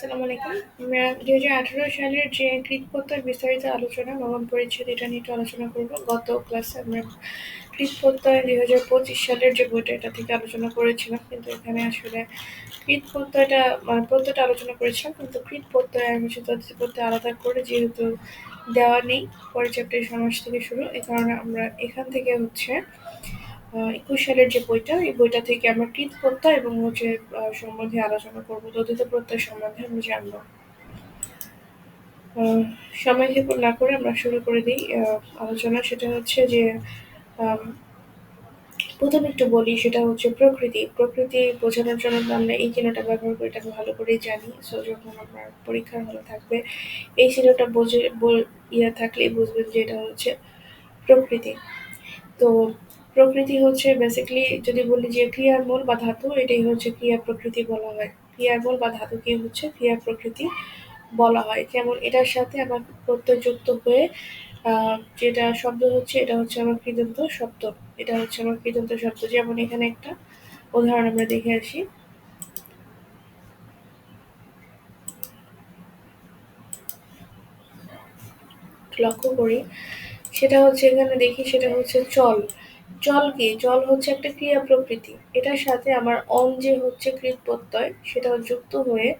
আসসালামু আলাইকুম। আমরা দুই হাজার আঠারো সালের যে কৃতপত্তার বিস্তারিত আলোচনা নবম পরিচ্ছেদ এটা নিয়ে একটু আলোচনা করব। গত ক্লাসে আমরা কৃতপত্তয় দুই হাজার পঁচিশ সালের যে বইটা, এটা থেকে আলোচনা করেছিলাম। কিন্তু এখানে আসলে কৃতপত্তয়টা মানে প্রত্যয়টা আলোচনা করেছিলাম, কিন্তু কৃতপত্তয় হচ্ছে তথ্যপত্তয় আলাদা করে যেহেতু দেওয়া নেই চ্যাপ্টার সমাজ থেকে শুরু। এ কারণে আমরা এখান থেকে হচ্ছে একুশ সালের যে বইটা, এই বইটা থেকে আমরা কৃত প্রত্যয় এবং হচ্ছে সম্বন্ধে আলোচনা করব। তথিত প্রত্যয় সম্বন্ধে আমরা জানব। সময় ক্ষেপণ না করে আমরা শুরু করে দিই আলোচনা। সেটা হচ্ছে যে প্রথমে একটু বলি, সেটা হচ্ছে প্রকৃতি। প্রকৃতি বোঝানোর জন্য আমরা এই চিহ্নটা ব্যবহার করি এটাকে ভালো করেই জানি। সো যখন আপনার পরীক্ষার হলে থাকবে, এই চিহ্নটা বোঝে ইয়ে থাকলে বুঝবেন যে এটা হচ্ছে প্রকৃতি। তো প্রকৃতি হচ্ছে বেসিক্যালি যদি বলি যে ক্রিয়ার মূল বা ধাতু এটাই হচ্ছে ক্রিয়া প্রকৃতি বলা হয়। ক্রিয়ার মূল বা ধাতুকে হচ্ছে? ক্রিয়া প্রকৃতি বলা হয়। যেমন এটার সাথে আমার প্রত্যয়যুক্ত হয়ে যেটা শব্দ হচ্ছে, এটা হচ্ছে আমার কৃদন্ত শব্দ। এটা হচ্ছে আমার কৃদন্ত শব্দ। যেমন এখানে একটা উদাহরণ আমরা দেখে আসি। লক্ষ্য করি। সেটা হচ্ছে এখানে দেখি, সেটা হচ্ছে চল। জল কি? জল হচ্ছে একটা ক্রিয়া প্রকৃতি। এটার সাথে আমার অন যে হচ্ছে কৃত প্রত্যয় সেটা যুক্ত হয়ে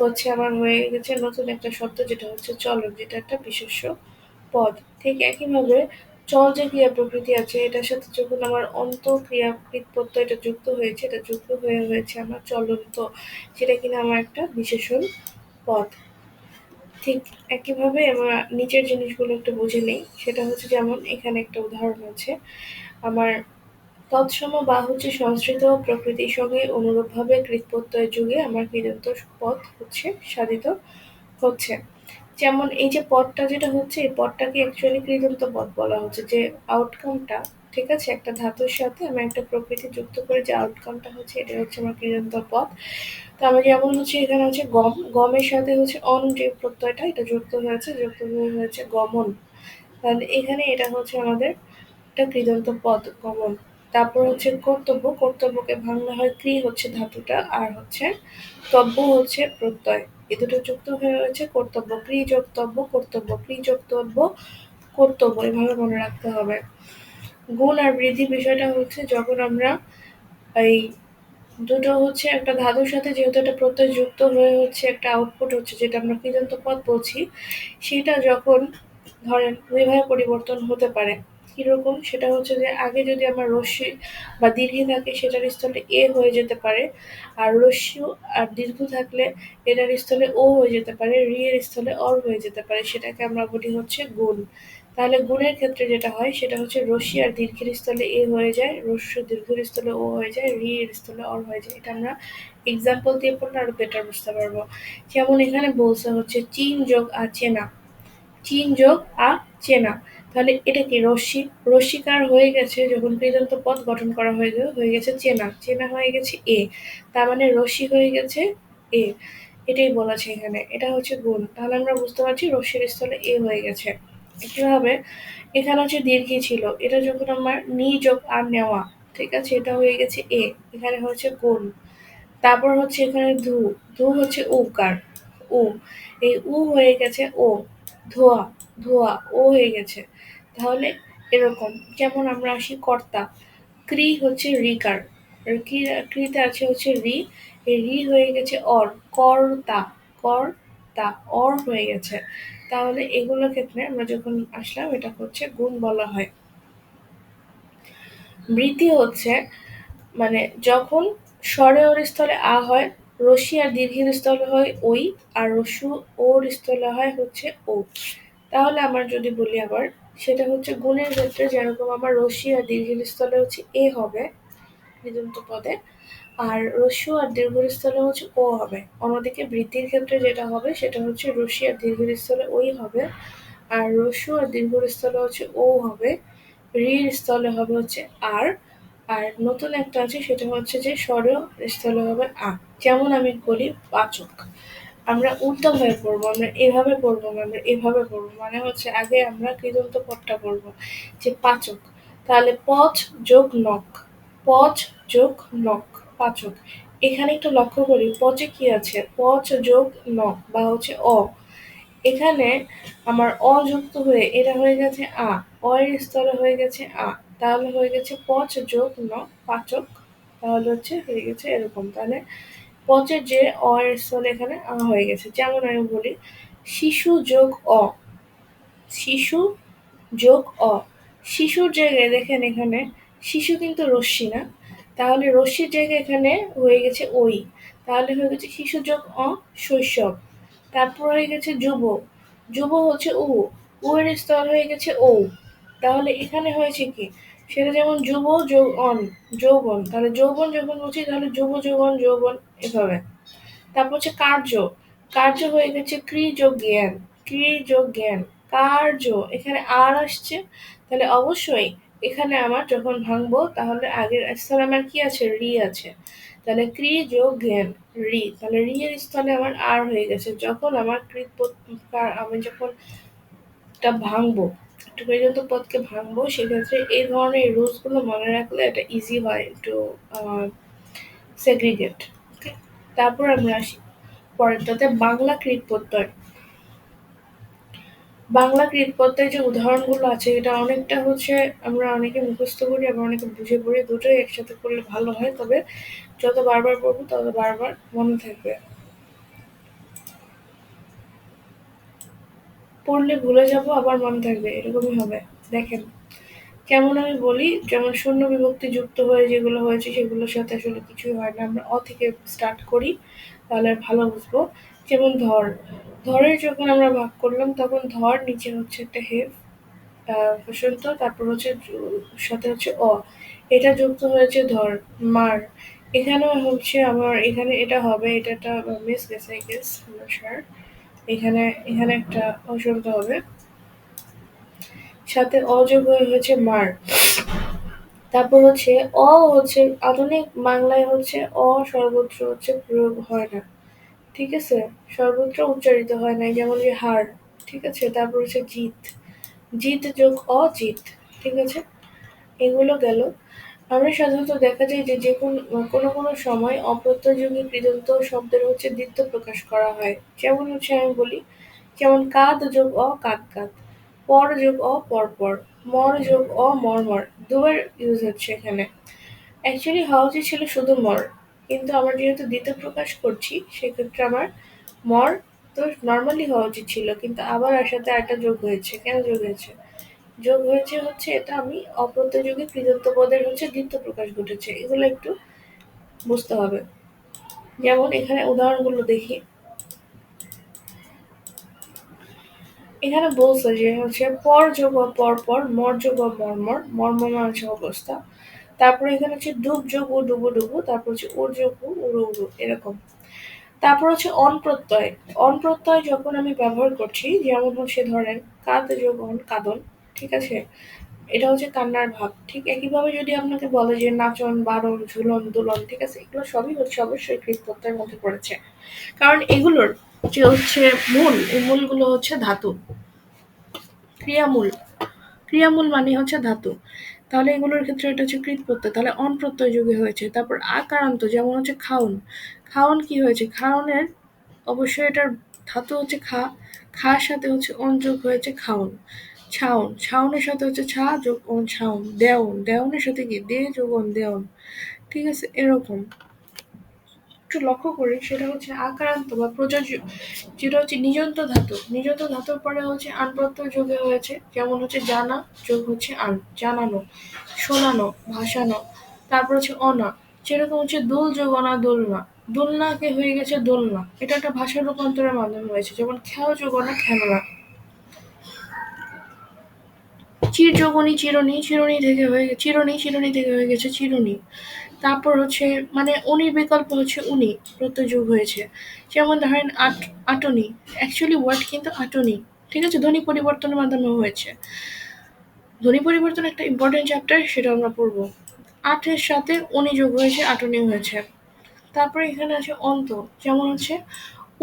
হচ্ছে আমার হয়ে গেছে নতুন একটা শব্দ, যেটা হচ্ছে চলন, যেটা একটা বিশেষ্য পদ। ঠিক একইভাবে চল যে ক্রিয়া প্রকৃতি আছে, এটার সাথে যখন আমার অন্ত ক্রিয়া কৃত প্রত্যয়টা যুক্ত হয়েছে, এটা যুক্ত হয়ে হয়েছে আমার চলন্ত যেটা কিনা আমার একটা বিশেষণ পদ। ঠিক একইভাবে আমরা নিচের জিনিসগুলো একটু বুঝে নেই। সেটা হচ্ছে যেমন এখানে একটা উদাহরণ আছে। আমার তৎসম বা হচ্ছে সংস্কৃত প্রকৃতির সঙ্গে অনুরূপভাবে কৃতপ্রত্যয় যুগে আমার কৃদন্ত পথ হচ্ছে সাধিত হচ্ছে। যেমন এই যে পদটা যেটা হচ্ছে, এই পদটাকে অ্যাকচুয়ালি কৃদন্ত পথ বলা হচ্ছে যে আউটকামটা ঠিক আছে? একটা ধাতুর সাথে আমি একটা প্রকৃতি যুক্ত করে যে আউটকামটা হচ্ছে এটা হচ্ছে আমার কৃদন্ত পথ। তো আমি যেমন হচ্ছে এখানে হচ্ছে গম, গমের সাথে হচ্ছে অন যে প্রত্যয়টা, এটা যুক্ত হয়েছে, যুক্ত হয়ে হয়েছে গমন। তাহলে এখানে এটা হচ্ছে আমাদের একটা কৃদন্ত পদ গমন। তারপর হচ্ছে কর্তব্য। কর্তব্যকে ভাঙা হয় ক্রি হচ্ছে ধাতুটা, আর হচ্ছে তব্য হচ্ছে প্রত্যয়। এ দুটো যুক্ত হয়ে রয়েছে কর্তব্য ক্রি যোগতব্য কর্তব্য ক্রি যোগতব্য কর্তব্য। এভাবে মনে রাখতে হবে। গুণ আর বৃদ্ধি বিষয়টা হচ্ছে যখন আমরা এই দুটো হচ্ছে একটা ধাতুর সাথে যেহেতু একটা প্রত্যয় যুক্ত হয়ে হচ্ছে একটা আউটপুট হচ্ছে, যেটা আমরা কৃদন্ত পদ বলছি, সেটা যখন ধরেন দুইভাবে পরিবর্তন হতে পারে কীরকম, সেটা হচ্ছে যে আগে যদি আমার রশ্মি বা দীর্ঘি থাকে সেটার স্থলে এ হয়ে যেতে পারে, আর রস্যু আর দীর্ঘ থাকলে এটার স্থলে ও হয়ে যেতে পারে, রি এর স্থলে অর হয়ে যেতে পারে, সেটাকে আমরা বলি হচ্ছে গুণ। তাহলে গুণের ক্ষেত্রে যেটা হয়, সেটা হচ্ছে রশ্মি আর দীর্ঘের স্থলে এ হয়ে যায় রস্য দীর্ঘের স্থলে ও হয়ে যায়, রি এর স্থলে অর হয়ে যায়, এটা আমরা এক্সাম্পল দিয়ে পড়লে আরও বেটার বুঝতে পারব। যেমন এখানে বলছে হচ্ছে চীন যোগ আর চেনা চীন যোগ আ চেনা তাহলে এটা কি রশ্মি? রশ্মিকার হয়ে গেছে যখন কৃদন্ত পদ গঠন করা হয়ে গেল হয়ে গেছে চেনা। চেনা হয়ে গেছে এ। তার মানে রশ্মি হয়ে গেছে এ। এটাই বলেছে এখানে। এটা হচ্ছে গুণ। তাহলে আমরা বুঝতে পারছি রশ্মির স্থলে এ হয়ে গেছে। একইভাবে এখানে হচ্ছে দীর্ঘী ছিল। এটা যখন আমার নি যোগ আর নেওয়া, ঠিক আছে? এটা হয়ে গেছে এ। এখানে হচ্ছে গুণ। তারপর হচ্ছে এখানে ধু। ধু হচ্ছে উকার উ। এই উ হয়ে গেছে ও। ধোয়া। ধোয়া। ও হয়ে গেছে। তাহলে এরকম। যেমন আমরা আসি কর্তা। ক্রি হচ্ছে রিকার ক্রিতে আছে হচ্ছে রি। রি হয়ে গেছে অর, কর্তা। কর্তা, অর হয়ে গেছে। তাহলে এগুলোর ক্ষেত্রে আমরা যখন আসলাম, এটা হচ্ছে গুণ বলা হয়। বৃত্তি হচ্ছে মানে যখন স্বরে ওর স্থলে আ হয় রশি আর দীর্ঘের স্থলে হয় ওই আর রসু ওর স্থলে হয় হচ্ছে ও। তাহলে আমার যদি বলি আবার সেটা হচ্ছে গুণের ক্ষেত্রে যেরকম আমার রশ্মি আর দীর্ঘের স্থলে হচ্ছে এ হবে নিদন্ত পদে, আর রস্যু আর দীর্ঘস্থলে হচ্ছে ও হবে। অন্যদিকে বৃদ্ধির ক্ষেত্রে যেটা হবে সেটা হচ্ছে রশ্মি আর দীর্ঘস্থলে ওই হবে, আর রস্যু আর দীর্ঘস্থলে হচ্ছে ও হবে রির স্থলে হবে হচ্ছে আর আর নতুন একটা আছে সেটা হচ্ছে যে স্বর স্থলে হবে আ। যেমন আমি বলি পাচক। আমরা উল্টোভাবে পড়ব, আমরা এভাবে পড়ব, আমরা এভাবে পড়ব। মানে হচ্ছে আগে আমরা কৃদন্ত পথটা পড়ব। যে পাচক, তাহলে পচ যোগ নখ পচ যোগ নখ, পাচক। এখানে একটু লক্ষ্য করি পচে কি আছে? পচ যোগ ন বা হচ্ছে অ। এখানে আমার অযুক্ত হয়ে এটা হয়ে গেছে আ, অ এর স্তরে হয়ে গেছে আ। তাহলে হয়ে গেছে পচ যোগ ন পাচক, তাহলে হচ্ছে হয়ে গেছে এরকম। তাহলে পচের যে অ এর স্থলে এখানে, আ, হয়ে গেছে। যেমন আমি বলি, শিশু যোগ অ। শিশু যোগ অ। শিশুর জায়গায় দেখেন এখানে, শিশু কিন্তু রশ্মি না। তাহলে রশ্মির জায়গায় এখানে হয়ে গেছে ওই। তাহলে হয়ে গেছে শিশু যোগ অ, শৈশব। তারপর হয়ে গেছে যুব। যুব হচ্ছে উ। উ এর স্তর হয়ে গেছে ও তাহলে এখানে হয়েছে কি? সেটা যেমন যুব যোগ অন যৌবন, তাহলে যৌবন যখন বলছি, তাহলে যুব যৌবন যৌবন এভাবে। তারপর হচ্ছে কার্য কার্য হয়ে গেছে ক্রি যোগ জ্ঞান ক্রি যোগ জ্ঞান কার্য, এখানে আর আসছে। তাহলে অবশ্যই এখানে আমার যখন ভাঙবো, তাহলে আগের স্থানে আমার কি আছে? রি আছে। তাহলে ক্রি যোগ জ্ঞান রি, তাহলে রি এর স্থলে আমার আর হয়ে গেছে। যখন আমার কৃত আমি যখন ভাঙবো একটু পর্যন্ত পদকে ভাঙবো সেক্ষেত্রে এই ধরনের রুলসগুলো মনে রাখলে এটা ইজি হয় একটু সেগ্রিগেট তারপর আমরা আসি পরেরটাতে বাংলা কৃত প্রত্যয়। বাংলা কৃত প্রত্যয় যে উদাহরণগুলো আছে, এটা অনেকটা হচ্ছে আমরা অনেকে মুখস্থ করি, আবার অনেকে বুঝে পড়ি, দুটোই একসাথে করলে ভালো হয়, তবে যত বারবার পড়ব তত বারবার মনে থাকবে। পড়লে ভুলে যাব, আবার মনে থাকবে, এরকমই হবে। দেখেন, কেমন আমি বলি, যেমন শূন্য বিভক্তি যুক্ত হয়ে যেগুলো হয়েছে, সেগুলোর সাথে আসলে কিছুই হয় না। আমরা অ থেকে স্টার্ট করি, তাহলে ভালো বুঝব। যেমন ধর, ধরের যখন আমরা ভাগ করলাম, তখন ধর নিচে হচ্ছে একটা হেফ বসন্ত, তারপর হচ্ছে সাথে হচ্ছে অ। এটা যুক্ত হয়েছে ধর, মার। এখানে হচ্ছে আমার, এখানে এটা হবে এটা একটা মিস গেছে আই গেস স্যার এখানে এখানে একটা অসন্ত হবে। সাথে অযোগ হয়ে হয়েছে মার। তারপর হচ্ছে অ হচ্ছে আধুনিক, বাংলায় হচ্ছে অ সর্বত্র হচ্ছে প্রয়োগ হয় না। ঠিক আছে? সর্বত্র উচ্চারিত হয় না যেমন যে হার ঠিক আছে? তারপর হচ্ছে জিত। জিত যোগ অজিত। ঠিক আছে? এগুলো গেল। আমরা সাধারণত দেখা যায় যে কোনো কোনো সময় অপ্রত্যয়যোগী কৃদন্ত শব্দের হচ্ছে দ্বিত্ব প্রকাশ করা হয়। যেমন হচ্ছে আমি বলি, যেমন কাদ যোগ অ, কাদ কাদ। পর যোগ অ, পর পর। মর যোগ অ, মর মর। দুবার ইউজ হচ্ছে এখানে। অ্যাকচুয়ালি হওয়া উচিত ছিল শুধু মর। কিন্তু আমার যেহেতু দ্বিতীয় প্রকাশ করছি, সেক্ষেত্রে আমার মর তো নর্মালি হওয়া উচিত ছিল। কিন্তু আবার আর সাথে একটা যোগ হয়েছে। কেন যোগ হয়েছে? যোগ হয়েছে হচ্ছে এটা আমি অপ্রত্যযোগী কৃদন্ত পদের হচ্ছে দ্বিতীয় প্রকাশ ঘটেছে। এগুলো একটু বুঝতে হবে। যেমন এখানে উদাহরণগুলো দেখি। এখানে বলছে যে হচ্ছে পর যোগ পর পর, মর যোগ মর্মর মর্মর হচ্ছে অবস্থা। তারপরে এখানে হচ্ছে ডুব যোগ ও ডুবো ডুবো, তারপর হচ্ছে উর যোগ উড়ো উড়ো এরকম। তারপর হচ্ছে অন প্রত্যয়। অন প্রত্যয় যখন আমি ব্যবহার করছি, যেমন হচ্ছে ধরেন, কাদ যোগ অন কাদন। ঠিক আছে? এটা হচ্ছে কান্নার ভাব। ঠিক একইভাবে যদি আপনাকে বলে যে নাচন, বারণ, ঝুলন, দোলন, ঠিক আছে? এগুলো সবই হচ্ছে অবশ্যই কৃত প্রত্যয়ের মধ্যে পড়েছে। কারণ এগুলোর যে হচ্ছে মূল, এই মূলগুলো হচ্ছে ধাতু। ক্রিয়ামূল। ক্রিয়ামূল মানে হচ্ছে ধাতু। তাহলে এগুলোর ক্ষেত্রে এটা হচ্ছে কৃত প্রত্যয় তাহলে অন প্রত্যয় হয়েছে। তারপর আকারান্ত, যেমন হচ্ছে খাউন। খাওন কি হয়েছে? খাওনের অবশ্যই এটার ধাতু হচ্ছে খা। খার সাথে হচ্ছে অন যোগ হয়েছে খাউন। ছাউন, ছাউনের সাথে হচ্ছে ছা যোগ অন ছাউন দেওন দেওনের সাথে কি? দে যোগ অন দেওন ঠিক আছে? এরকম। একটু লক্ষ্য করি সেটা হচ্ছে আকারান্ত বা প্রযোজ্য যেটা হচ্ছে নিজন্ত ধাতু। নিজন্ত ধাতুর পরে হচ্ছে আন প্রত্যয় যোগে হয়েছে, যেমন হচ্ছে জানা, যোগ হচ্ছে আন, জানানো, শোনানো, ভাসানো। তারপর হচ্ছে অনা সেরকম হচ্ছে দোল যোগ অনা দোলনা দোলনাকে হয়ে গেছে দোলনা। এটা একটা ভাষার রূপান্তরের মাধ্যমে হয়েছে, যেমন খেও যোগ অনা খেলনা চির যোগনী চিরনি থেকে হয়ে চিরনি চিরনি থেকে হয়ে গেছে চিরনি। তারপর হচ্ছে মানে উনির বিকল্প হচ্ছে উনি, প্রত্যযোগ হয়েছে। যেমন ধরেন আট, আটনি। অ্যাকচুয়ালি ওয়ার্ড কিন্তু আটনি। ঠিক আছে? ধ্বনি পরিবর্তনের মাধ্যমে হয়েছে। ধ্বনি পরিবর্তন একটা ইম্পর্টেন্ট চ্যাপ্টার সেটা আমরা পড়ব। আটের সাথে উনি যোগ হয়েছে আটনি হয়েছে। তারপরে এখানে আছে অন্ত। যেমন হচ্ছে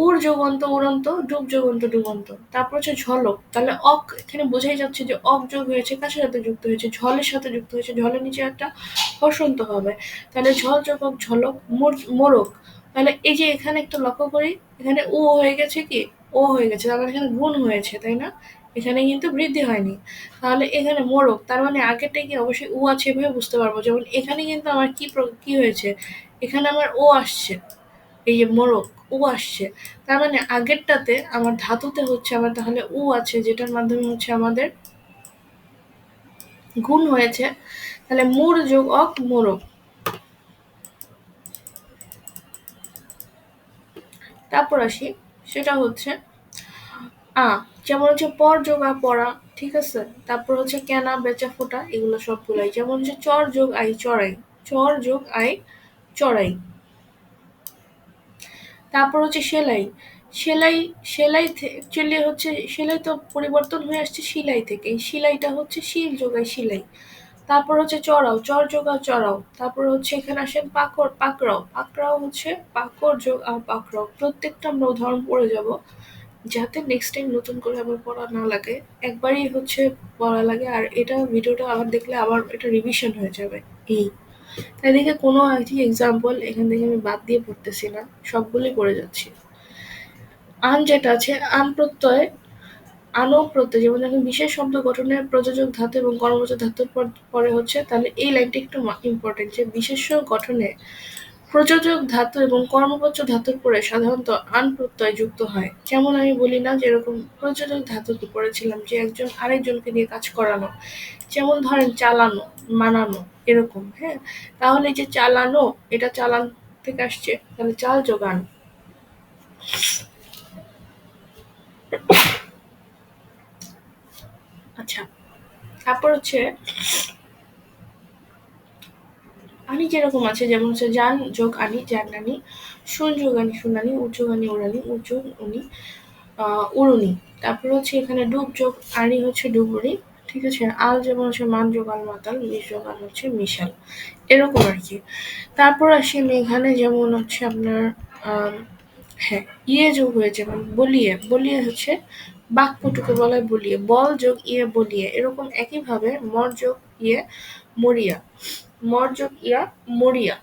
উর যোগন্ত, উড়ন্ত, ডুব যোগন্ত, ডুবন্ত। তারপর হচ্ছে ঝলক। তাহলে অক এখানে বোঝাই যাচ্ছে যে অক যোগ হয়েছে কাছের সাথে যুক্ত হয়েছে? ঝলের সাথে যুক্ত হয়েছে। ঝলের নিচে একটা হসন্ত হবে। তাহলে ঝল যোগ ঝলক মোরক। তাহলে এই যে এখানে একটু লক্ষ্য করি, এখানে ও হয়ে গেছে কি? ও হয়ে গেছে। তার মানে এখানে গুণ হয়েছে, তাই না? এখানে কিন্তু বৃদ্ধি হয়নি। তাহলে এখানে মোরক, তার মানে আগেরটাই কি? অবশ্যই ও আছে এভাবে বুঝতে পারব। যেমন এখানে কিন্তু আমার কি কি হয়েছে? এখানে আমার ও আসছে। এই যে মোরক। উ আসছে। তার মানে আগেরটাতে আমার ধাতুতে হচ্ছে আমার তাহলে ও আছে, যেটার মাধ্যমে হচ্ছে আমাদের গুণ হয়েছে। তাহলে মোর যোগ অক মোরক তারপর আসি, সেটা হচ্ছে আ, যেমন হচ্ছে পর যোগ আ পড়া ঠিক আছে? তারপর হচ্ছে কেনা বেচা, ফোটা, এগুলো সব সবগুলাই। যেমন হচ্ছে চর যোগ আই চড়াই চর যোগ আই চড়াই তারপর হচ্ছে সেলাই। সেলাই সেলাই অ্যাকচুয়ালি হচ্ছে সেলাই তো পরিবর্তন হয়ে আসছে সিলাই থেকে এই সিলাইটা হচ্ছে শিল যোগায় সিলাই। তারপর হচ্ছে চড়াও চর যোগা চড়াও। তারপর হচ্ছে এখানে আসেন পাকড়, পাকড়াও। পাকড়াও হচ্ছে পাকড় যোগ আর পাকড়াও। প্রত্যেকটা আমরা উদাহরণ পড়ে যাব, যাতে নেক্সট টাইম নতুন করে আবার পড়া না লাগে। একবারই হচ্ছে পড়া লাগে, আর এটা ভিডিওটা আবার দেখলে আবার এটা রিভিশন হয়ে যাবে। এই। তাই দেখে কোনো একটি এক্সাম্পল এখান থেকে আমি বাদ দিয়ে পড়তেছি না সবগুলি পড়ে যাচ্ছি। আন যেটা আছে আন প্রত্যয়, আনো প্রত্যয়, যেমন দেখেন বিশেষ শব্দ গঠনের প্রযোজক ধাতু এবং কর্মচার ধাতুর পরে হচ্ছে, তাহলে এই লাইনটি একটু ইম্পর্টেন্ট যে বিশেষ গঠনে প্রযোজক ধাতু এবং কর্মবাচ্য ধাতুর পরে সাধারণত আন প্রত্যয় যুক্ত হয়। যেমন আমি বলি না যেরকম প্রযোজক ধাতুকে পড়েছিলাম যে একজন আরেকজনকে নিয়ে কাজ করানো। যেমন ধরেন চালানো, মানানো এরকম হ্যাঁ? তাহলে যে চালানো, এটা চালান থেকে আসছে, তাহলে চাল যোগান। আচ্ছা তারপর হচ্ছে আনি যেরকম আছে, যেমন হচ্ছে যান, যোগ আনি জানানি শুন যোগ আনি শুনানি উঁচু আনি উড়ানি উঁচু উনি উড়ুনি তারপর হচ্ছে এখানে ডুব যোগ, আনি হচ্ছে ডুবুরি ঠিক আছে? আল যেমন হচ্ছে মান যোগ, আল মাতাল, মিশ যোগ, আল হচ্ছে মিশাল, এরকম আর কি। তারপর আসি আমি এখানে, যেমন হচ্ছে আপনার হ্যাঁ ইয়ে যোগ হয়েছে মানে বলিয়ে বলিয়ে হচ্ছে বাক্যটুকু বলায় বলিয়ে, বল যোগ ইয়ে বলিয়ে, এরকম একইভাবে মর যোগ ইয়ে মরিয়া। মর যোগ ইয়া মরিয়া।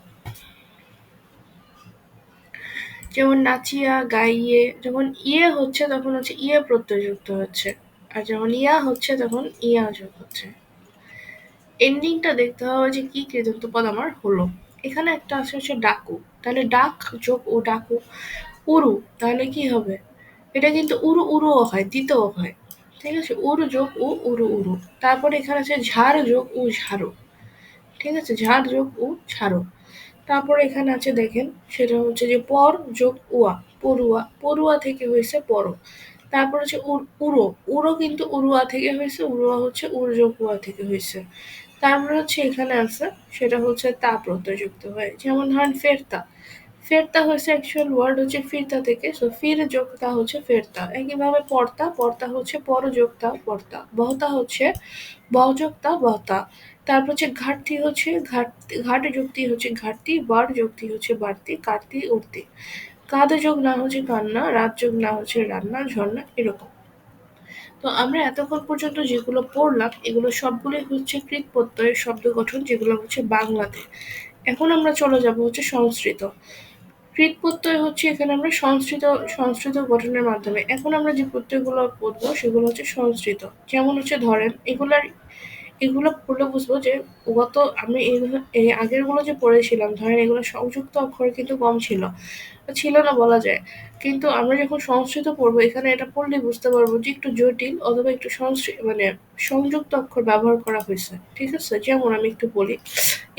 যেমন নাচিয়া, গাইয়ে যখন ইয়ে হচ্ছে তখন হচ্ছে ইয়ে প্রত্যয় যুক্ত হচ্ছে। আর যখন ইয়া হচ্ছে তখন ইয়া যোগ হচ্ছে। এন্ডিংটা দেখতে হবে যে কি কৃতন্ত পদ আমার হলো। এখানে একটা আছে হচ্ছে ডাকু। তাহলে ডাক যোগ ও ডাকু। উরু, তাহলে কি হবে? এটা কিন্তু উরু উরুও হয় দ্বিতীয় হয়। ঠিক আছে? উরু যোগ ও উরু উরু। তারপরে এখানে আছে ঝাড় যোগ ও ঝাড়ু। ঠিক আছে? ঝাড় যোগ উ ঝাড়ু তারপরে এখানে আছে দেখেন, সেটা হচ্ছে যে পর যোগ উয়া পড়ুয়া পড়ুয়া থেকে হয়েছে পর। তারপর হচ্ছে উড়ো উড়ো কিন্তু উড়ুয়া থেকে হয়েছে উড়ুয়া হচ্ছে উড় যোগ উয়া থেকে হয়েছে। তারপরে হচ্ছে এখানে আছে, সেটা হচ্ছে তা প্রত্যয়যুক্ত হয়। যেমন ধরেন ফেরতা। ফেরতা হচ্ছে অ্যাকচুয়াল ওয়ার্ড হচ্ছে ফিরতা থেকে সো ফির যোগতা হচ্ছে ফেরতা। একইভাবে পর্তা পর্তা হচ্ছে পর যোগতা পর্তা। বহতা হচ্ছে বহযোগতা, বহতা। তারপর হচ্ছে ঘাটতি হচ্ছে, ঘাটতি, ঘাট যুক্তি হচ্ছে ঘাটতি বার যুক্তি হচ্ছে বাড়তি, কাটতি উঠতি কাদ যোগ না হচ্ছে কান্না, রাত যোগ না হচ্ছে রান্না, ঝর্ণা, এরকম। তো আমরা এতক্ষণ পর্যন্ত যেগুলো পড়লাম, এগুলো সবগুলোই হচ্ছে কৃত প্রত্যয়ের শব্দ গঠন, যেগুলো হচ্ছে বাংলাতে। এখন আমরা চলে যাব হচ্ছে সংস্কৃত। কৃত প্রত্যয় হচ্ছে এখানে আমরা সংস্কৃত সংস্কৃত গঠনের মাধ্যমে। এখন আমরা যে প্রত্যয়গুলো পড়ব, সেগুলো হচ্ছে সংস্কৃত। যেমন হচ্ছে ধরেন, এগুলার এগুলো পড়লে বুঝব যে গত আমি এই আগেরগুলো যে পড়েছিলাম, ধরেন এগুলো সংযুক্ত অক্ষর কিন্তু কম ছিল ছিল না বলা যায়। কিন্তু আমরা যখন সংস্কৃত পড়ব, এখানে এটা পড়লে বুঝতে পারব যে একটু জটিল অথবা একটু সংস্কৃত মানে সংযুক্ত অক্ষর ব্যবহার করা হয়েছে, ঠিক আছে? যেমন আমি একটু বলি,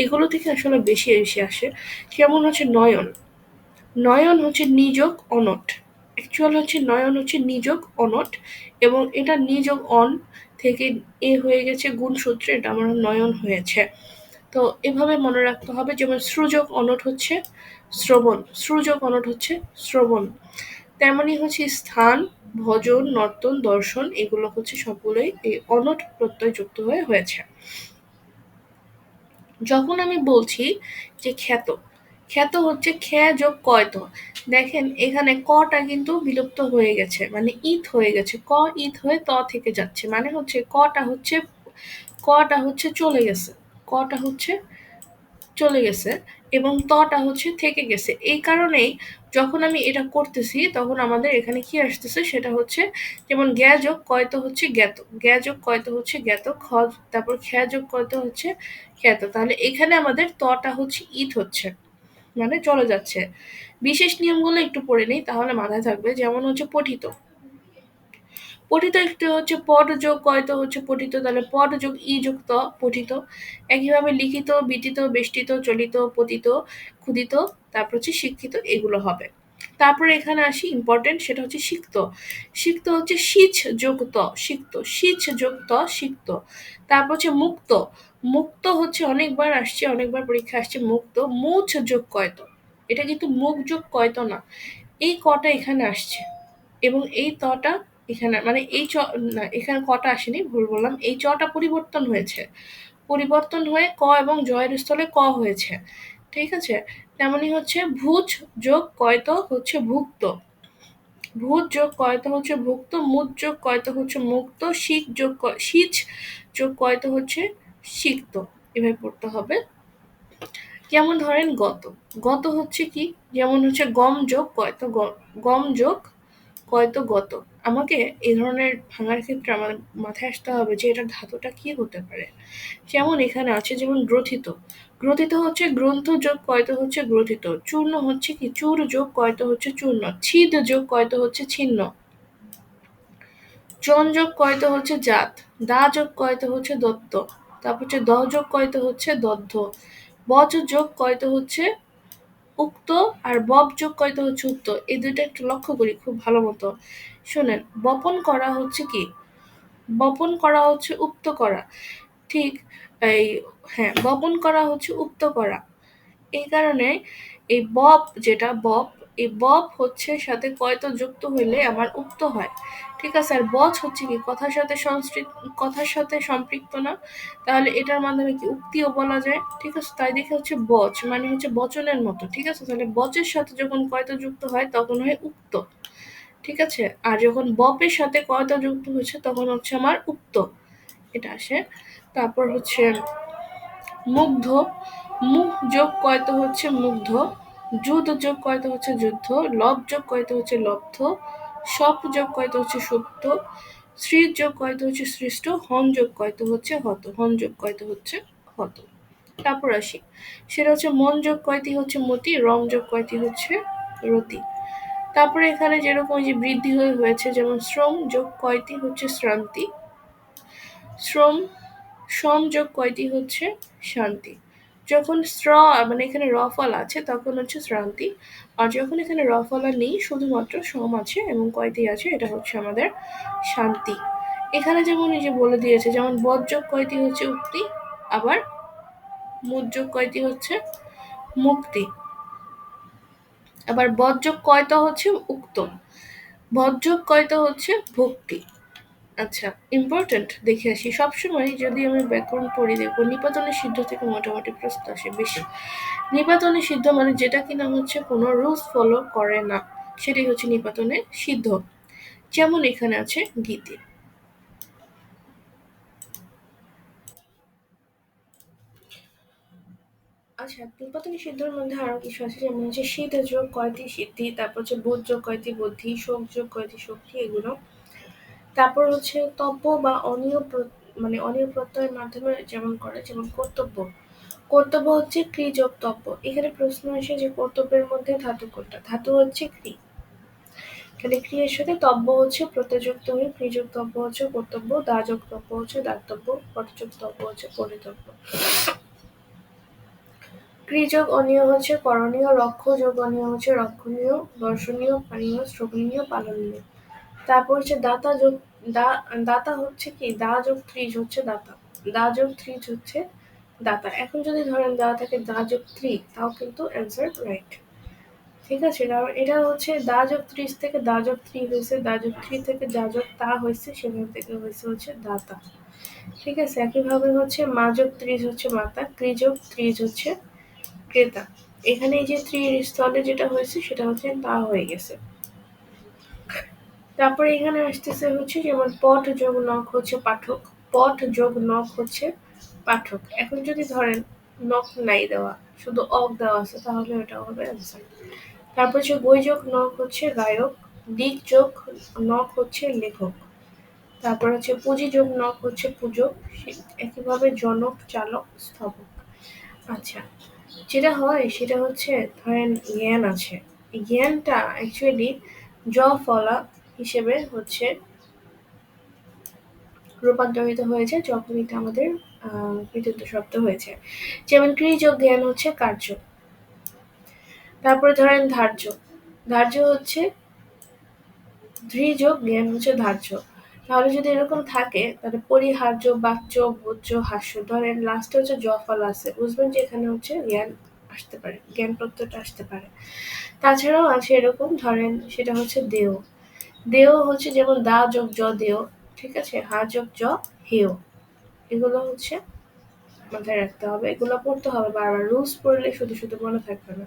এগুলো থেকে আসলে বেশি বেশি আসে, যেমন হচ্ছে নয়ন। নয়ন হচ্ছে নিযোগ অনট। অ্যাকচুয়াল হচ্ছে নয়ন হচ্ছে নিযোগ অনট এবং এটা নিযোগ অন থেকে এ হয়ে গেছে গুণসূত্রে এটা আমার নয়ন হয়েছে। তো এভাবে মনে রাখতে হবে, যেমন সৃজক অনট হচ্ছে শ্রবণ সৃজক অনট হচ্ছে শ্রবণ। তেমনি হচ্ছে স্থান, ভজন, নর্তন, দর্শন, এগুলো হচ্ছে সবগুলোই এই অনট প্রত্যয় যুক্ত হয়ে হয়েছে। যখন আমি বলছি যে খ্যাত খ্যাত হচ্ছে খ্যা যোগ কয়ত দেখেন, এখানে কটা কিন্তু বিলুপ্ত হয়ে গেছে মানে ইত হয়ে গেছে। ক ইত হয়ে ত থেকে যাচ্ছে মানে হচ্ছে কটা হচ্ছে কটা হচ্ছে চলে গেছে, কটা হচ্ছে চলে গেছে এবং তটা হচ্ছে থেকে গেছে। এই কারণেই যখন আমি এটা করতেছি, তখন আমাদের এখানে কি আসতেছে, সেটা হচ্ছে যেমন গ্যা যোগ কয়তো হচ্ছে জ্ঞাত গ্যা যোগ কয়তো হচ্ছে জ্ঞাত, খ, তারপর খ্যা যোগ কয়তো হচ্ছে খ্যাত। তাহলে এখানে আমাদের তটা হচ্ছে ইত হচ্ছে। মানে চলে যাচ্ছে। বিশেষ নিয়মগুলো একটু পড়ে নেই, তাহলে মাথায় থাকবে যেমন হচ্ছে পঠিত। পঠিত একটু হচ্ছে পদ যোগ, কয়তো হচ্ছে পঠিত, তাহলে পদ যোগ, ই যুক্ত পঠিত। একইভাবে লিখিত বিদিত বেষ্টিত, চলিত, পতিত ক্ষুদিত তারপর হচ্ছে শিক্ষিত, এগুলো হবে। তারপরে এখানে আসি ইম্পর্টেন্ট সেটা হচ্ছে সিক্ত। সিক্ত হচ্ছে সিচ যোগ ত, সিক্ত। সিচ যোগ ত, সিক্ত। তারপর হচ্ছে মুক্ত। মুক্ত হচ্ছে অনেকবার আসছে, অনেকবার পরীক্ষা আসছে, মুক্ত। মুছ যোগ কয়ত? এটা কিন্তু মুখ যোগ কয়ত না। এই কটা এখানে আসছে। এবং এই তটা এখানে মানে এই চ, না, এখানে কটা আসেনি, ভুল বললাম। এই চটা পরিবর্তন হয়েছে। পরিবর্তন হয়ে ক এবং জয়ের স্থলে ক হয়েছে। ঠিক আছে? তেমনই হচ্ছে ভুজ যোগ কয়ত হচ্ছে ভুক্ত। ভূত যোগ কয়ত হচ্ছে ভুক্ত মুদ যোগ কয়ত হচ্ছে মুক্ত শিখ যোগ সিচ যোগ কয়ত হচ্ছে সিক্ত এভাবে পড়তে হবে। যেমন ধরেন গত। গত হচ্ছে কি? যেমন হচ্ছে গম যোগ কয়ত গম যোগ কয়তো গত। আমাকে এই ধরনের ভাঙার ক্ষেত্রে আমার মাথায় আসতে হবে যে এটার ধাতুটা কি হতে পারে। যেমন এখানে আছে যেমন গ্রথিত। গ্রথিত হচ্ছে গ্রন্থ যোগ কয়তো হচ্ছে গ্রথিত। চূর্ণ হচ্ছে কি? চূর যোগ কয়তো হচ্ছে চূর্ণ। ছিদ যোগ কয়তো হচ্ছে ছিন্ন। চন যোগ কয়তো হচ্ছে জাত। দা যোগ কয়তো হচ্ছে দত্ত। তারপর হচ্ছে দ যোগ কয়তো হচ্ছে দদ্ধ বজ যোগ কয়তো হচ্ছে উক্ত আর বব যোগ কয়তো হচ্ছে উক্ত। এই দুইটা একটু লক্ষ্য করি, খুব ভালো মতো। শোনেন, বপন করা হচ্ছে কি? বপন করা হচ্ছে উক্ত করা। ঠিক এই হ্যাঁ বপন করা হচ্ছে উক্ত করা। এই কারণে এই বপ যেটা বপ এই বপ হচ্ছে সাথে কয়তো যুক্ত হইলে আমার উক্ত হয়। ঠিক আছে, আর বচ হচ্ছে কি? কথার সাথে সংস্কৃত, কথার সাথে সম্পৃক্ত না। তাহলে এটার মাধ্যমে কি উক্তিও বলা যায়? ঠিক আছে, তাই দেখে হচ্ছে বচ মানে হচ্ছে বচনের মতো। ঠিক আছে, তাহলে বচের সাথে যখন কয়তো যুক্ত হয়, তখন হয় উক্ত। ঠিক আছে, আর যখন বপের সাথে কয়তো যুক্ত হচ্ছে তখন হচ্ছে আমার উক্ত। এটা আসে। তারপর হচ্ছে মুগ্ধ মুখ যোগ কয়তো হচ্ছে মুগ্ধ? যুদ্ধ যোগ কয়তো হচ্ছে যুদ্ধ, লব যোগ কয়তো হচ্ছে লব্ধ, সপ যোগ কয়তো হচ্ছে সত্য শ্রী যোগ কয়তো হচ্ছে সৃষ্ট, হন যোগ কয়তো হচ্ছে হত, হন যোগ কয়তো হচ্ছে হত। তারপর আসি, সেটা হচ্ছে মন যোগ কয়টি হচ্ছে মতি রম যোগ কয়টি হচ্ছে রতি। তারপরে এখানে যেরকম যে বৃদ্ধি হয়ে হয়েছে, যেমন শ্রম যোগ কয়টি হচ্ছে শ্রান্তি, শ্রম শ্রম যোগ কয়টি হচ্ছে শান্তি। যখন স্র মানে এখানে র ফল আছে, তখন হচ্ছে শ্রান্তি। আর যখন এখানে র ফলা নেই, শুধুমাত্র সম আছে এবং কয়টি আছে, এটা হচ্ছে আমাদের শান্তি। এখানে যেমন এই যে বলে দিয়েছে, যেমন বদযোগ কয়টি হচ্ছে উক্তি, আবার মুযোগ কয়টি হচ্ছে মুক্তি। আবার বদযোগ কয়টা হচ্ছে উক্ত? বদযোগ কয়টা হচ্ছে ভক্তি? আচ্ছা ইম্পর্টেন্ট দেখে আসি। সবসময় যদি আমি ব্যাকরণ পড়ি, দেখব নিপাতনের সিদ্ধ থেকে মোটামুটি প্রশ্ন আসে, বেশি। নিপাতনের সিদ্ধ মানে যেটা কিনা হচ্ছে কোনো রুলস ফলো করে না, সেটাই হচ্ছে নিপাতনের সিদ্ধ। যেমন এখানে আছে গীতি। আচ্ছা নিপাতনী সিদ্ধর মধ্যে আরও কিছু আছে, যেমন হচ্ছে শীত যোগ কয়টি সিদ্ধি, তারপর হচ্ছে বোধ যোগ কয়টি বুদ্ধি শোক যোগ কয়টি শক্তি, এগুলো। তারপর হচ্ছে তব্য বা অনিয় মানে অনিয় প্রত্যয়ের মাধ্যমে যেমন করে, যেমন কর্তব্য। কর্তব্য হচ্ছে ক্রিযোগ তব্য। এখানে প্রশ্ন আসে যে কর্তব্যের মধ্যে ধাতু কোনটা? ধাতু হচ্ছে ক্রি। তাহলে ক্রিয়ার সাথে তব্য হচ্ছে প্রত্যযুক্ত হয়ে ক্রিযোগ তব্য হচ্ছে কর্তব্য দাযোগ তব্য হচ্ছে দাতব্য পটযোগ তব্য হচ্ছে পরিতব্য। ক্রিযোগ অনিয় হচ্ছে করণীয়, রক্ষ যোগ অনিয় হচ্ছে রক্ষণীয়, দর্শনীয়, পানীয়, শ্রবণীয়, পালনীয়। তারপর হচ্ছে দাতা যোগ, দা, দাতা হচ্ছে কি? দা যোগ ত্রিশ হচ্ছে দাতা। দা যোগ ত্রিশ হচ্ছে দাতা। এখন যদি ধরেন দা থাকে দা যোগ থ্রি তাও কিন্তু অ্যান্সার রাইট ঠিক আছে? কারণ এটা হচ্ছে দা যোগ ত্রিশ থেকে দা যোগ থ্রি হয়েছে, দা যোগ থ্রি থেকে দা যোগ তা হয়েছে, সেখান থেকে হয়েছে হচ্ছে দাতা। ঠিক আছে? একইভাবে হচ্ছে মা যোগ ত্রিশ হচ্ছে মাতা ক্রিযোগ ত্রিশ হচ্ছে ক্রেতা। এখানে এই যে ত্রির স্থলে যেটা হয়েছে, সেটা হচ্ছে তা হয়ে গেছে। তারপরে এখানে আসতেছে হচ্ছে যেমন পট যোগ নখ হচ্ছে পাঠক। পট যোগ নখ হচ্ছে পাঠক। এখন যদি ধরেন নখ নাই দেওয়া, শুধু অক দেওয়া আছে, তাহলে ওটা হবে অ্যান্সার তারপর হচ্ছে বই যোগ নখ হচ্ছে গায়ক, দিক যোগ নখ হচ্ছে লেখক। তারপর হচ্ছে পুঁজি যোগ নখ হচ্ছে পূজক একইভাবে জনক, চালক, স্থপক। আচ্ছা যেটা হয় সেটা হচ্ছে ধরেন জ্ঞান আছে। জ্ঞানটা অ্যাকচুয়ালি জ ফলা হিসেবে হচ্ছে রূপান্তরিত হয়েছে যখন এটা আমাদের কৃতিত্ব শব্দ হয়েছে। যেমন ক্রিযোগ জ্ঞান হচ্ছে কার্য। তারপরে ধরেন ধার্য। ধার্য হচ্ছে ধৃযোগ জ্ঞান হচ্ছে ধার্য। তাহলে যদি এরকম থাকে, তাহলে পরিহার্য, বাচ্য, ভোজ্য, হাস্য, ধরেন লাস্টে হচ্ছে জফল আছে। বুঝবেন যে এখানে হচ্ছে জ্ঞান আসতে পারে, জ্ঞান প্রত্যয়টা আসতে পারে। তাছাড়াও আছে এরকম ধরেন সেটা হচ্ছে দেহ। দেহ হচ্ছে যেমন দা যোগ জ দেহ, ঠিক আছে? হা যোগ জ হেয়। এগুলো হচ্ছে মাথায় রাখতে হবে। এগুলো পড়তে হবে বারবার। রুলস পড়লে শুধু শুধু মনে থাকবে না।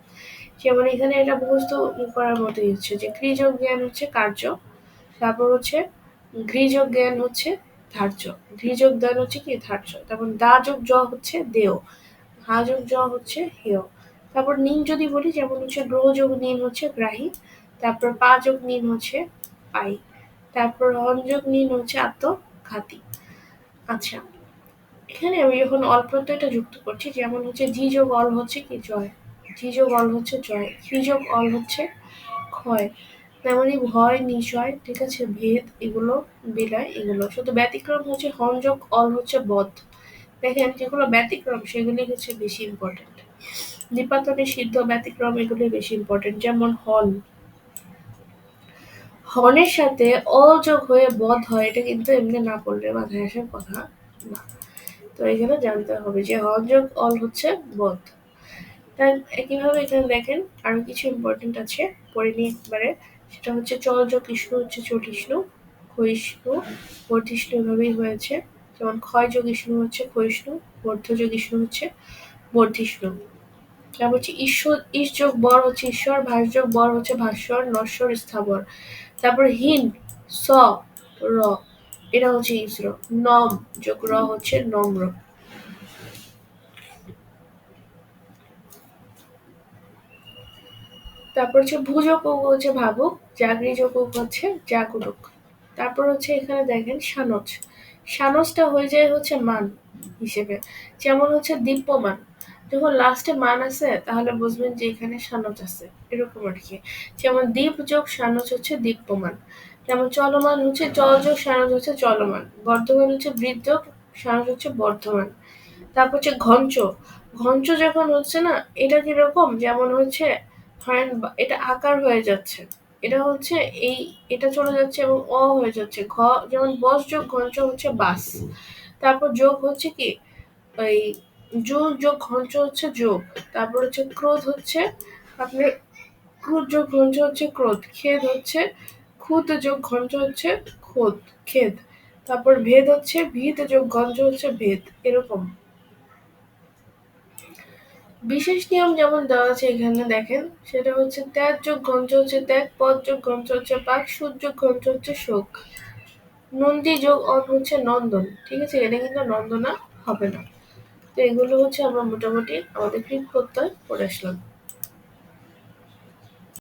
যেমন এখানে এটা মুখস্থ করার মতোই হচ্ছে যে ক্রিযোগ জ্ঞান হচ্ছে কার্য, তারপর হচ্ছে ঘৃযোগ জ্ঞান হচ্ছে ধার্য। ঘৃযোগ জ্ঞান হচ্ছে কি? ধার্য। তারপর দা যোগ জ হচ্ছে দেহ, হা যোগ জ হচ্ছে হেয়। তারপর নিন যদি বলি, যেমন হচ্ছে গ্রহ যোগ নিন হচ্ছে গ্রাহী, তারপর পা যোগ নিন হচ্ছে পাই তারপর হনযোগ নিন হচ্ছে আত্মঘাতী আচ্ছা এখানে আমি যখন অল প্রত্যয়টা যুক্ত করছি, যেমন হচ্ছে জি যোগ অল হচ্ছে কি, জয়। জি যোগ অল হচ্ছে জয় হি যোগ অল হচ্ছে ক্ষয়। তেমনই ভয় নিশয় ঠিক আছে, ভেদ, এগুলো বিলয় এগুলো। শুধু ব্যতিক্রম হচ্ছে হন যোগ অল হচ্ছে বধ। দেখেন, যেগুলো ব্যতিক্রম সেগুলি হচ্ছে বেশি ইম্পর্টেন্ট নিপাতনে সিদ্ধ, ব্যতিক্রম এগুলি বেশি ইম্পর্টেন্ট যেমন হন। হনের সাথে অযোগ হয়ে বধ হয়, এটা কিন্তু এমনি না পড়লে মাথায় আসার কথা না। তো এখানে জানতে হবে যে হন যোগ অল হচ্ছে বধ। তাই একইভাবে এখানে দেখেন আরও কিছু ইম্পর্টেন্ট আছে, পড়ে নিয়ে একবারে। সেটা হচ্ছে চলজ কৃষ্ণ হচ্ছে চটিষ্ণু ক্ষয়িষ্ণু বর্ধিষ্ণু এভাবেই হয়েছে। যেমন ক্ষয় যোগিষ্ণু হচ্ছে ক্ষয়িষ্ণু বর্ধ যোগিষ্ণু হচ্ছে বর্ধিষ্ণু তারপর হচ্ছে ঈশ্বর ইশ যোগ বর হচ্ছে ঈশ্বর, ভাস যোগ বর হচ্ছে ভাস্বর, নশ্বর স্থাবর। তারপর হিন, স, র, এটা হচ্ছে ইসর। নম যোগ র হচ্ছে নম্র। তারপর হচ্ছে ভুজক হচ্ছে ভাবুক জাগরিযোগ হচ্ছে জাগরুক। তারপর হচ্ছে এখানে দেখেন সানজ সানজটা হয়ে যায় হচ্ছে মান হিসেবে। যেমন হচ্ছে দিব্যমান যখন লাস্টে মান আছে, তাহলে বুঝবেন যে এখানে সানজ আছে। এরকম আর কি। যেমন দ্বীপ যোগ সানজ হচ্ছে দীপ্যমান যেমন চলমান হচ্ছে চল যোগ সানজ হচ্ছে চলমান। বর্ধমান হচ্ছে বৃদ্ধ সানজ হচ্ছে বর্ধমান। তারপর হচ্ছে ঘঞ্চ। ঘঞ্চ যখন হচ্ছে না, এটা কীরকম? যেমন হচ্ছে, ধরেন এটা আকার হয়ে যাচ্ছে। এটা হচ্ছে এই, এটা চলে যাচ্ছে এবং অ হয়ে যাচ্ছে। ঘ, যেমন বস যোগ ঘঞ্চ হচ্ছে বাস। তারপর যোগ হচ্ছে কি? ওই যোগ যোগ ঘঞ্চ হচ্ছে যোগ। তারপর হচ্ছে ক্রোধ হচ্ছে আপনার ক্রোধ, যোগ, ঘঞ্চ হচ্ছে ক্রোধ। খেদ হচ্ছে খুদ যোগ, ঘঞ্চ হচ্ছে খোদ খেদ। তারপর ভেদ হচ্ছে ভিত, যোগ, ঘঞ্চ হচ্ছে ভেদ, এরকম। বিশেষ নিয়ম যেমন দেওয়া আছে এখানে দেখেন, সেটা হচ্ছে ত্যাগ, যোগ গঞ্জ হচ্ছে ত্যাগ, পদ, যোগ গঞ্জ হচ্ছে পাক সুদ, যোগ গঞ্জ হচ্ছে শোক। নন্দী, যোগ, অন হচ্ছে নন্দন। ঠিক আছে? এটা কিন্তু নন্দনা হবে না। তো এগুলো হচ্ছে আমরা মোটামুটি আমাদের প্রিন্ট প্রত্যয় পড়ে আসলাম।